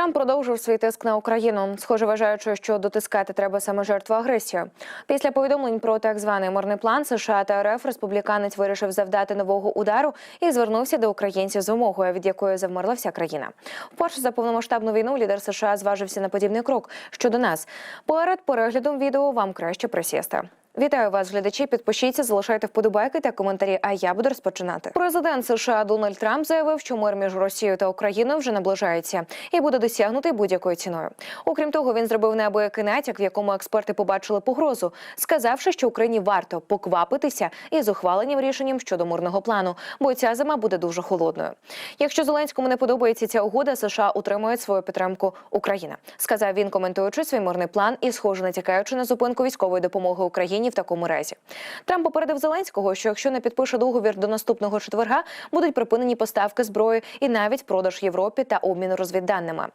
Трамп продовжив свій тиск на Україну, схоже, вважаючи, що дотискати треба саме жертву агресії. Після повідомлень про так званий мирний план США та РФ республіканець вирішив завдати нового удару і звернувся до українців з вимогою, від якої завмерла вся країна. Вперше за повномасштабну війну лідер США зважився на подібний крок щодо нас. Перед переглядом відео вам краще присісти. Вітаю вас, глядачі. Підпишіться, залишайте вподобайки та коментарі. А я буду розпочинати. Президент США Дональд Трамп заявив, що мир між Росією та Україною вже наближається і буде досягнутий будь-якою ціною. Окрім того, він зробив неабиякий натяк, в якому експерти побачили погрозу, сказавши, що Україні варто поквапитися із ухваленням рішенням щодо мирного плану, бо ця зима буде дуже холодною. Якщо Зеленському не подобається ця угода, США утримують свою підтримку Україна, сказав він, коментуючи свій мирний план і схоже натякаючи на зупинку військової допомоги Україні в такому разі. Трамп попередив Зеленського, що якщо не підпише договір до наступного четверга, будуть припинені поставки зброї і навіть продаж Європі та обмін розвідданими.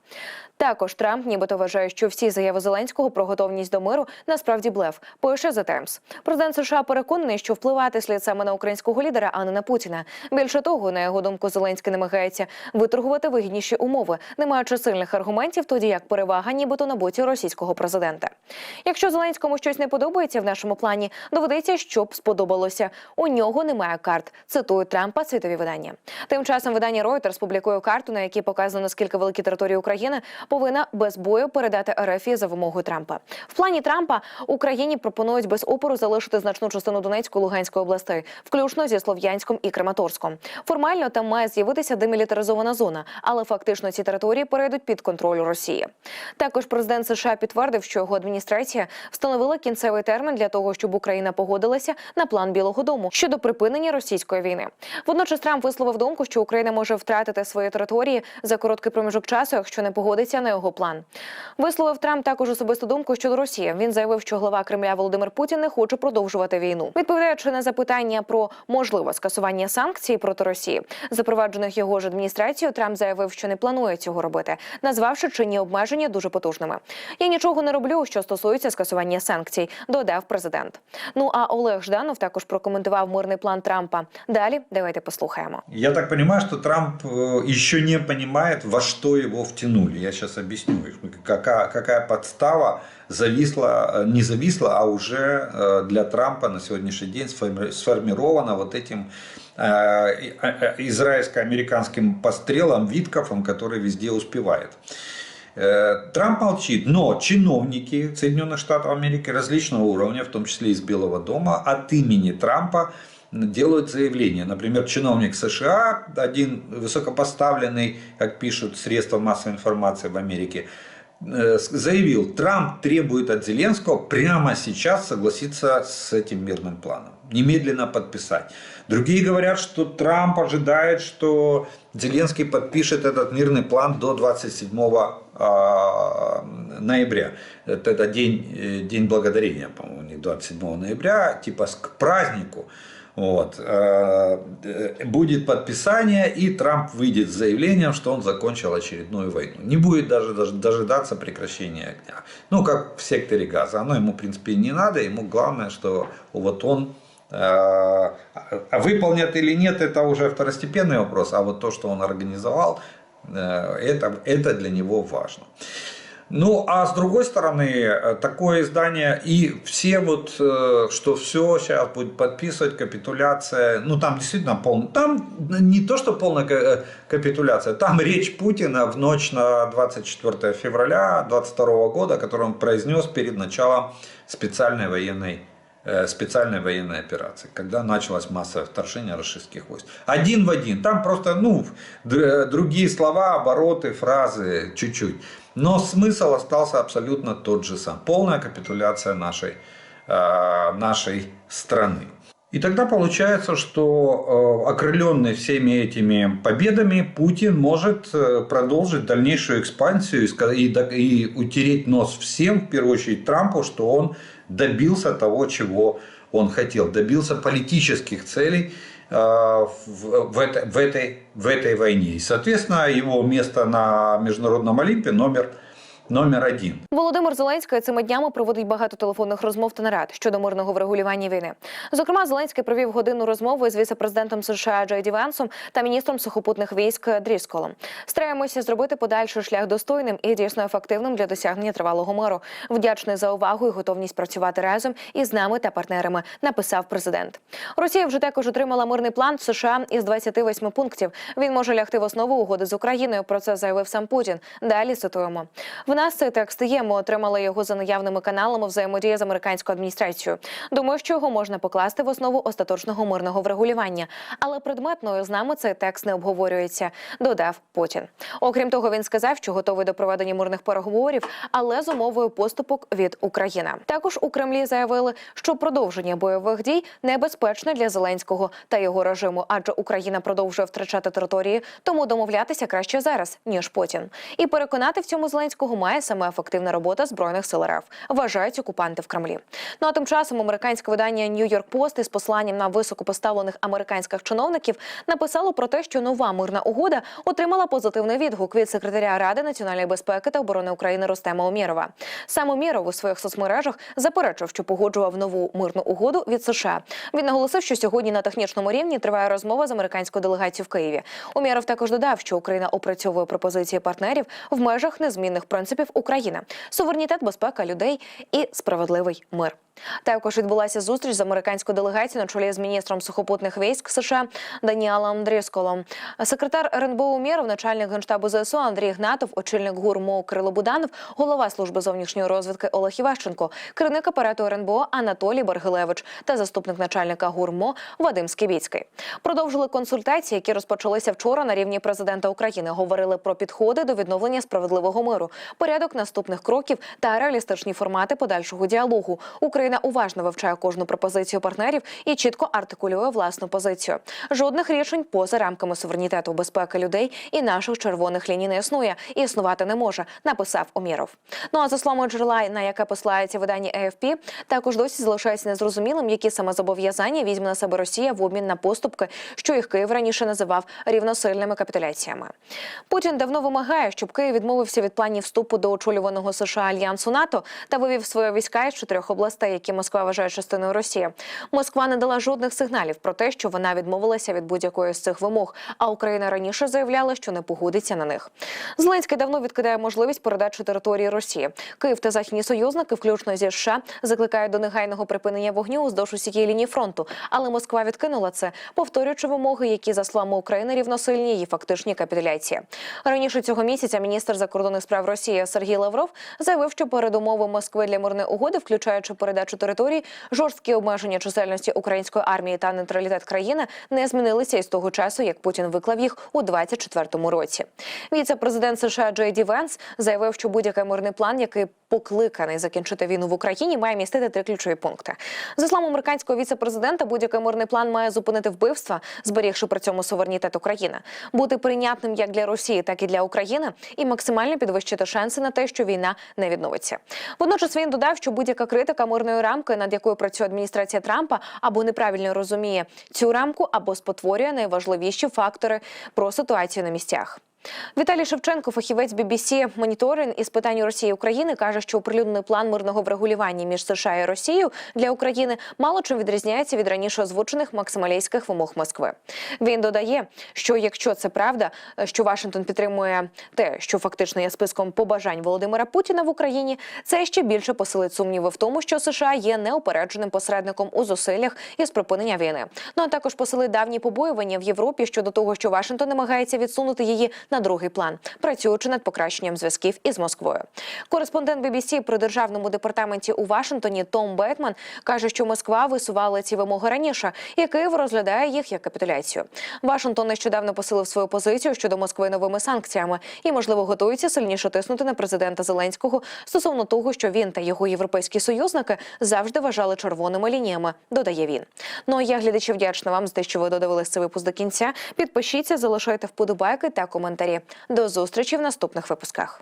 Також Трамп, нібито вважає, що всі заяви Зеленського про готовність до миру насправді блеф. Пише The Times. Президент США переконаний, що впливати слід саме на українського лідера, а не на Путіна. Більше того, на його думку, Зеленський намагається виторгувати вигідніші умови, не маючи сильних аргументів, тоді як перевага, нібито на боці російського президента. Якщо Зеленському щось не подобається в нашому плані, доведеться, щоб сподобалося. У нього немає карт. Цитую Трампа світові видання. Тим часом видання Reuters публікує карту, на якій показано наскільки великі території України повинна без бою передати РФ за вимогою Трампа. В плані Трампа Україні пропонують без опору залишити значну частину Донецької Луганської областей, включно зі Слов'янськом і Краматорськом. Формально там має з'явитися демілітаризована зона, але фактично ці території перейдуть під контроль Росії. Також президент США підтвердив, що його адміністрація встановила кінцевий термін для того, щоб Україна погодилася на план Білого Дому щодо припинення російської війни. Водночас Трамп висловив думку, що Україна може втратити свої території за короткий проміжок часу, якщо не погодиться на його план. Висловив Трамп також особисту думку щодо Росії. Він заявив, що глава Кремля Володимир Путін не хоче продовжувати війну. Відповідаючи на запитання про можливе скасування санкцій проти Росії, запроваджених його ж адміністрацією, Трамп заявив, що не планує цього робити, назвавши чинні обмеження дуже потужними. Я нічого не роблю, що стосується скасування санкцій, додав президент. Ну а Олег Жданов також прокоментував мирний план Трампа. Далі давайте послухаємо. Я так понимаю, что Трамп э, еще не понимает, во что его втянули. Я сейчас объясню, какая, какая подстава зависла, э, не зависла, а уже э, для Трампа на сегодняшний день сформи- сформирована вот этим израильско-американским пострелом Виткофом, который везде успевает. Э, Трамп молчит, но чиновники Соединенных Штатов Америки различного уровня, в том числе из Белого дома, от имени Трампа делают заявления. Например, чиновник США, один высокопоставленный, как пишут средства массовой информации в Америке, заявил, Трамп требует от Зеленского прямо сейчас согласиться с этим мирным планом, немедленно подписать. Другие говорят, что Трамп ожидает, что Зеленский подпишет этот мирный план до 27 а, ноября. Это, это день, э, день благодарения, по-моему, не 27 ноября, типа к празднику. Вот. э, Будет подписание, и Трамп выйдет с заявлением, что он закончил очередную войну. Не будет даже, дожидаться прекращения огня. Ну, как в секторе газа. Оно ему, в принципе, не надо. Ему главное, что вот он э, а выполнят или нет, это уже второстепенный вопрос. А вот то, что он организовал, э, это, это для него важно. Ну, а с другой стороны, э, такое издание и все вот, э, что все сейчас будет подписывать, капитуляция, ну там действительно полная, там не то, что полная э, капитуляция, там речь Путина в ночь на 24 февраля 22 года, которую он произнес перед началом специальной военной специальной военной операции, когда началось массовое вторжение российских войск. Один в один. Там просто, ну, д- другие слова, обороты, фразы чуть-чуть. Но смысл остался абсолютно тот же сам. Полная капитуляция нашей, э, нашей страны. И тогда получается, что э, окрыленный всеми этими победами Путин может э, продолжить дальнейшую экспансию и, и утереть нос всем, в первую очередь Трампу, что он добился того, чего он хотел, добился политических целей в, в этой, в, этой, в этой войне. И, соответственно, его место на Международном Олимпе номер номер один. Володимир Зеленський цими днями проводить багато телефонних розмов та нарад щодо мирного врегулювання війни. Зокрема, Зеленський провів годинну розмову з віце-президентом США Джей Ді Венсом та міністром сухопутних військ Дрісколом. Стараємося зробити подальший шлях достойним і дійсно ефективним для досягнення тривалого миру. Вдячний за увагу і готовність працювати разом із нами та партнерами. Написав президент. Росія вже також отримала мирний план США із 28 пунктів. Він може лягти в основу угоди з Україною. Про це заявив сам Путін. Далі цитуємо. В нас цей текст є. Ми отримали його за наявними каналами взаємодії з американською адміністрацією. Думаю, що його можна покласти в основу остаточного мирного врегулювання. Але предметною з нами цей текст не обговорюється. Додав Путін. Окрім того, він сказав, що готовий до проведення мирних переговорів, але з умовою поступок від України. Також у Кремлі заявили, що продовження бойових дій небезпечне для Зеленського та його режиму, адже Україна продовжує втрачати території, тому домовлятися краще зараз ніж потім. І переконати в цьому Зеленського має саме ефективна робота збройних сил РФ, вважають окупанти в Кремлі. Ну а тим часом американське видання New York Post із посланням на високопоставлених американських чиновників написало про те, що нова мирна угода отримала позитивний відгук від секретаря Ради національної безпеки та оборони України Ростема Умєрова. Сам Умєров у своїх соцмережах заперечив, що погоджував нову мирну угоду від США. Він наголосив, що сьогодні на технічному рівні триває розмова з американською делегацією в Києві. Умєров також додав, що Україна опрацьовує пропозиції партнерів в межах незмінних принципів України: суверенітет, безпека людей і справедливий мир. Також відбулася зустріч з американською делегацією на чолі з міністром сухопутних військ США Даніалом Дрісколом. Секретар РНБО Умєров, начальник генштабу ЗСУ Андрій Гнатов, очільник ГУР Кирило Буданов, голова служби зовнішньої розвідки Олег Іващенко, керівник апарату РНБО Анатолій Баргилевич та заступник начальника ГУРМО Вадим Скібіцький. Продовжили консультації, які розпочалися вчора на рівні президента України. Говорили про підходи до відновлення справедливого миру, порядок наступних кроків та реалістичні формати подальшого діалогу. Україна уважно вивчає кожну пропозицію партнерів і чітко артикулює власну позицію. Жодних рішень поза рамками суверенітету, безпеки людей і наших червоних ліній не існує і існувати не може. Написав Оміров. Ну а за словами джерела, на яке посилається видання AFP, також досі залишається незрозумілим, які саме зобов'язання візьме на себе Росія в обмін на поступки, що їх Київ раніше називав рівносильними капітуляціями. Путін давно вимагає, щоб Київ відмовився від планів вступу до очолюваного США альянсу НАТО та вивів свої війська із чотирьох областей, які Москва вважає частиною Росії. Москва не дала жодних сигналів про те, що вона відмовилася від будь-якої з цих вимог. А Україна раніше заявляла, що не погодиться на них. Зеленський давно відкидає можливість передачі території Росії. Київ та західні союзники, включно зі США, закликають до негайного припинення вогню уздовж усієї лінії фронту. Але Москва відкинула це, повторюючи вимоги, які за словами України рівносильні її фактичні капітуляції. Раніше цього місяця міністр закордонних справ Росії Сергій Лавров заявив, що передумови Москви для мирної угоди, включаючи передачу територій, жорсткі обмеження чисельності української армії та нейтралітет країни, не змінилися із того часу, як Путін виклав їх у 24-му році. Віце-президент США Джей Ді Венс заявив, що будь-який мирний план, який покликаний закінчити війну в Україні, має містити три ключові пункти. За словами американського віце-президента, будь-який мирний план має зупинити вбивства, зберігши при цьому суверенітет України, бути прийнятним як для Росії, так і для України, і максимально підвищити шанси на те, що війна не відновиться. Водночас він додав, що будь-яка критика мирної рамки, над якою працює адміністрація Трампа, або неправильно розуміє цю рамку, або спотворює найважливіші фактори про ситуацію на місцях. Віталій Шевченко, фахівець BBC моніторинг із питань Росії України, каже, що оприлюднений план мирного врегулювання між США і Росією для України мало чим відрізняється від раніше озвучених максималістських вимог Москви. Він додає, що якщо це правда, що Вашингтон підтримує те, що фактично є списком побажань Володимира Путіна в Україні, це ще більше посилить сумніви в тому, що США є неупередженим посередником у зусиллях із припинення війни. Ну а також посилить давні побоювання в Європі щодо того, що Вашингтон намагається відсунути її на другий план, працюючи над покращенням зв'язків із Москвою. Кореспондент BBC при державному департаменті у Вашингтоні Том Бетман каже, що Москва висувала ці вимоги раніше, і Київ розглядає їх як капітуляцію. Вашингтон нещодавно посилив свою позицію щодо Москви новими санкціями і, можливо, готується сильніше тиснути на президента Зеленського стосовно того, що він та його європейські союзники завжди вважали червоними лініями. Додає він. Ну а я глядачі вдячна вам за те, що ви додивились цей випуск до кінця. Підпишіться, залишайте вподобайки та коментарі. До зустрічі в наступних випусках.